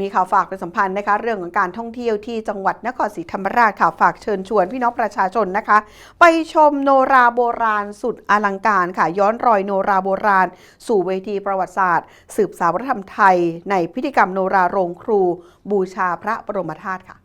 มีข่าวฝากเป็นสัมพันธ์นะคะเรื่องของการท่องเที่ยวที่จังหวัดนครศรีธรรมราชค่ะฝากเชิญชวนพี่น้องประชาชนนะคะ ไปชมโนราโบราณสุดอลังการค่ะย้อนรอยโนราโบราณ สู่เวทีประวัติศาสตร์ สืบสาววัฒนธรรมไทย ในพิธีกรรมโนราโรงครู บูชาพระบรมธาตุค่ะ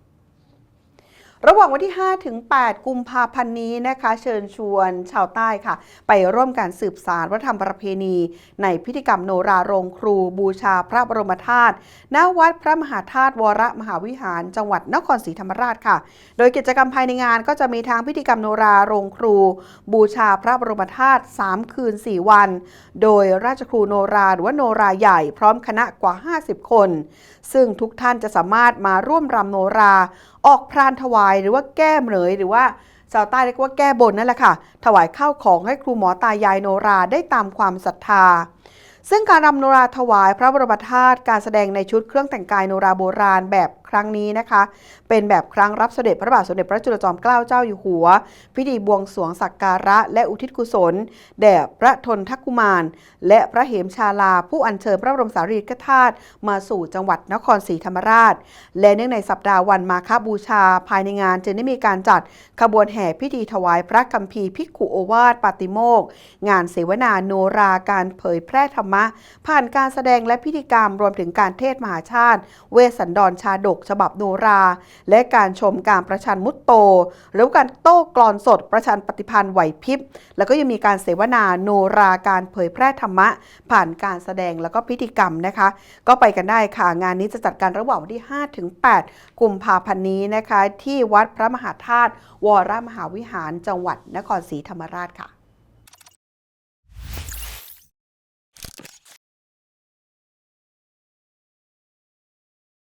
ระหว่างวันที่ 5 ถึง 8 กุมภาพันธ์นี้นะคะ เชิญชวนชาวใต้ค่ะ ไปร่วมการสืบสารวัฒนธรรมประเพณี ในพิธีกรรมโนราโรงครูบูชาพระบรมธาตุณวัดพระมหาธาตุวรมหาวิหาร จังหวัดนครศรีธรรมราชค่ะ โดยกิจกรรมภายในงานก็จะมีทางพิธีกรรมโนราโรงครู บูชาพระบรมธาตุ3คืน 4 วัน โดยราชครูโนราหรือว่าโนราใหญ่พร้อมคณะกว่า 50 คน ซึ่งทุกท่านจะสามารถมาร่วมรำโนรา ออกพรานถวายหรือว่าแก้เหมยหรือว่าชาวใต้เรียกว่าแก้บนนั่นแหละค่ะ ถวายข้าวของให้ครูหมอตายายโนราได้ตามความศรัทธา ซึ่งการรำโนราถวายพระบรมธาตุการแสดงในชุดเครื่องแต่งกายโนราโบราณแบบครั้งนี้นะคะ เป็นแบบครั้งรับเสด็จพระบาทสมเด็จพระจุลจอมเกล้าเจ้าอยู่หัว พิธีบวงสรวงสักการะ และอุทิศกุศล แด่พระทนทักุมาร และพระเหมชาลา ผู้อัญเชิญพระบรมสารีริกธาตุมาสู่จังหวัดนครศรีธรรมราช และเนื่องในสัปดาห์วันมาฆบูชา ภายในงานจึงได้มีการจัดขบวนแห่พิธีถวายพระคัมภีร์ภิกขุโอวาทปาติโมกข์งานเสวนาโนราการเผยแพร่ธรรมะ ผ่านการแสดงและพิธีกรรมรวมถึงการเทศมหาชาติ เวสันดรชาดกกฉบับโนรา และการชมการประชันมุตโต หรือการโต้กลอนสดประชันปฏิพันธ์ไหวพริบ แล้วก็ยังมีการเสวนาโนราการเผยแพร่ธรรมะ ผ่านการแสดงแล้วก็พิธีกรรมนะคะ ก็ไปกันได้ค่ะ งานนี้จะจัดการระหว่างวันที่ 5 ถึง 8 กุมภาพันธ์นี้นะคะ ที่วัดพระมหาธาตุวรมหาวิหารจังหวัดนครศรีธรรมราชค่ะ